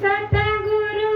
Satguru